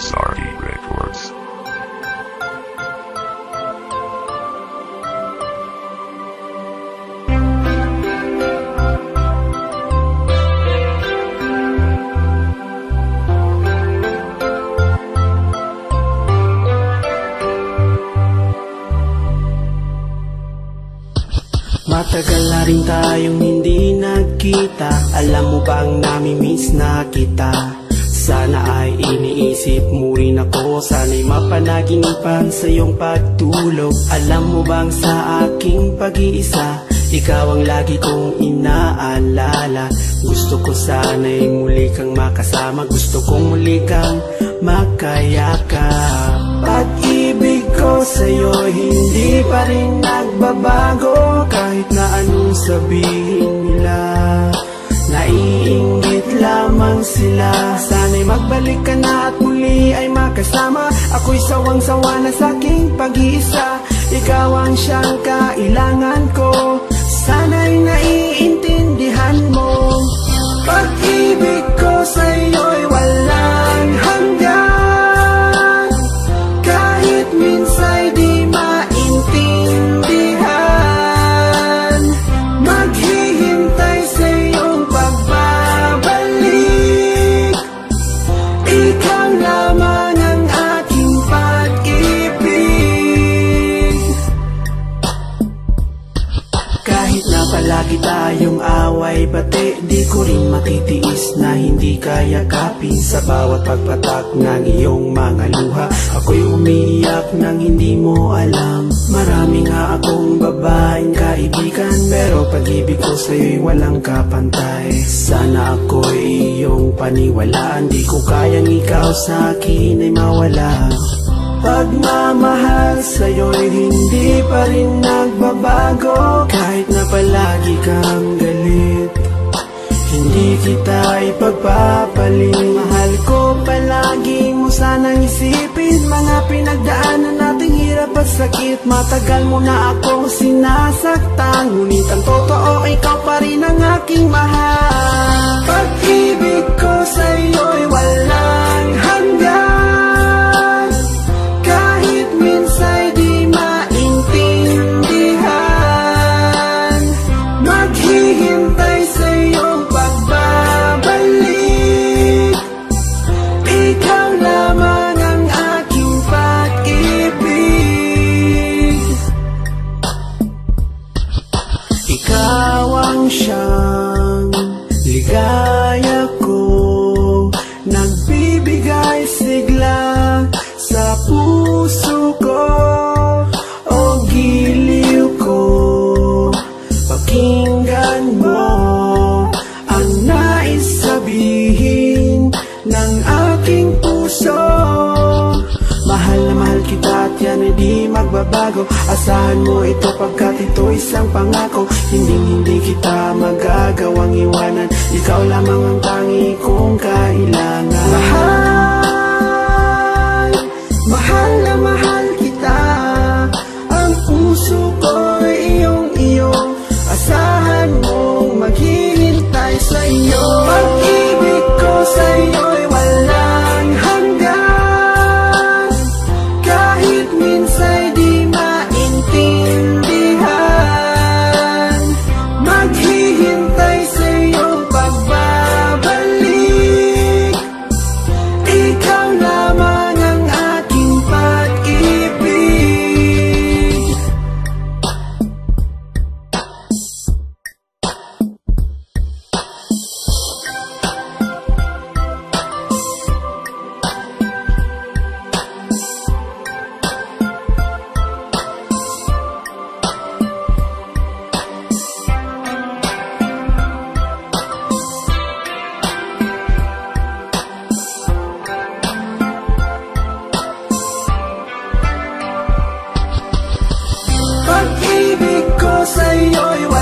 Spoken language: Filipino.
Sardi Records. Matagal na rin tayong hindi nagkita Alam mo bang nami-miss na kita Sana ay iniisip mo rin ako. Sana'y mapanaginipan sa iyong pagtulog. Alam mo bang sa aking pag-iisa Ikaw ang lagi kong inaalala. Gusto ko sana'y muli kang makasama. Gusto kong muli kang makayakap. Pag-ibig ko sa'yo hindi pa rin nagbabago. Kahit na anong sabihin nila Naiinggit lamang sila. Sana'y magbalik ka na at muli ay makasama. Ako'y sawang-sawa na sa aking pag-iisa. Ikaw ang siyang kailangan ko. Sana'y naiintindihan matitiis na hindi kaya kapin Sa bawat pagpatak ng iyong mga luha. Ako'y umiiyak nang hindi mo alam. Marami nga akong babaeng kaibigan Pero pag-ibig ko sa'yo'y walang kapantay. Sana ako'y iyong paniwalaan Di ko kayang ikaw sa akin ay mawala. Pagmamahal sa'yo'y hindi pa rin nagbabago Kahit na palagi kang galit Hindi kita ipagpapalit Mahal ko palagi mo sanang isipin. Mga pinagdaanan nating hirap at sakit. Matagal mo na ako sinasaktan. Ngunit ang totoo ikaw pa rin ang aking mahal Ikaw kita at yan ay di magbabago. Asahan mo ito pagkat ito isang pangako. Hindi hindi kita magagawang iwanan. Ikaw lamang ang tangi kong kailangan. Mahal inside. you, you